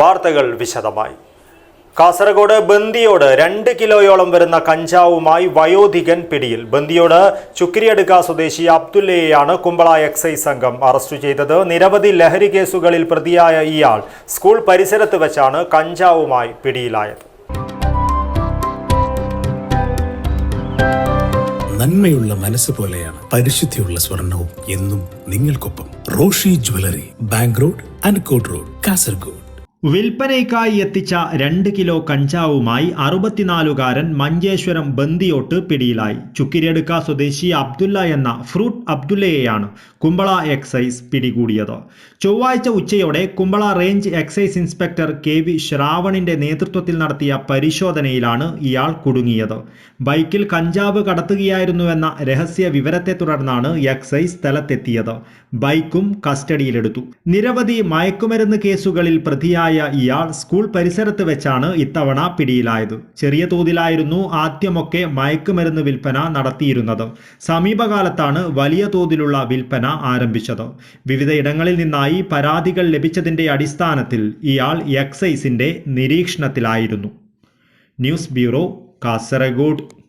വാർത്തകൾ വിശദമായി. കാസർഗോഡ് ബന്ദിയോട് രണ്ട് കിലോയോളം വരുന്ന കഞ്ചാവുമായി വയോധികൻ പിടിയിൽ. ബന്ദിയോട് ചുക്രിയടുക്ക സ്വദേശി അബ്ദുല്ലയെയാണ് കുമ്പള എക്സൈസ് സംഘം അറസ്റ്റ് ചെയ്തത്. നിരവധി ലഹരി കേസുകളിൽ പ്രതിയായ ഇയാൾ സ്കൂൾ പരിസരത്ത് വെച്ചാണ് കഞ്ചാവുമായി പിടിയിലായത്. നന്മയുള്ള മനസ്സ് പോലെയാണ് പരിശുദ്ധിയുള്ള സ്വർണവും എന്നും നിങ്ങൾക്കൊപ്പം റോഷി ജ്വല്ലറി ബാങ്ക് റോഡ് അൻകോട്ട് റോഡ് കാസർഗോഡ്. വിൽപ്പനയ്ക്കായി എത്തിച്ച രണ്ട് കിലോ കഞ്ചാവുമായി അറുപത്തിനാലുകാരൻ മഞ്ചേശ്വരം ബന്ദിയോട്ട് പിടിയിലായി. ചുക്കിരിയടുക്ക സ്വദേശി അബ്ദുല്ല എന്ന ഫ്രൂട്ട് അബ്ദുല്ലയെയാണ് കുമ്പള എക്സൈസ് പിടികൂടിയത്. ചൊവ്വാഴ്ച ഉച്ചയോടെ Kumbla range excise inspector K V ശ്രാവണിന്റെ നേതൃത്വത്തിൽ നടത്തിയ പരിശോധനയിലാണ് ഇയാൾ കുടുങ്ങിയത്. ബൈക്കിൽ കഞ്ചാവ് കടത്തുകയായിരുന്നുവെന്ന രഹസ്യ വിവരത്തെ തുടർന്നാണ് എക്സൈസ് സ്ഥലത്തെത്തിയത്. ബൈക്കും കസ്റ്റഡിയിലെടുത്തു. നിരവധി മയക്കുമരുന്ന് കേസുകളിൽ പ്രതിയായ ഇയാൾ സ്കൂൾ പരിസരത്ത് വെച്ചാണ് ഇത്തവണ പിടിയിലായത്. ചെറിയ തോതിലായിരുന്നു ആദ്യമൊക്കെ മയക്കുമരുന്ന് വിൽപ്പന നടത്തിയിരുന്നത്. സമീപകാലത്താണ് വലിയ തോതിലുള്ള വിൽപ്പന ആരംഭിച്ചത്. വിവിധ ഇടങ്ങളിൽ നിന്നായി പരാതികൾ ലഭിച്ചതിന്റെ അടിസ്ഥാനത്തിൽ ഇയാൾ എക്സൈസിന്റെ നിരീക്ഷണത്തിലായിരുന്നു. News bureau Kasaragod.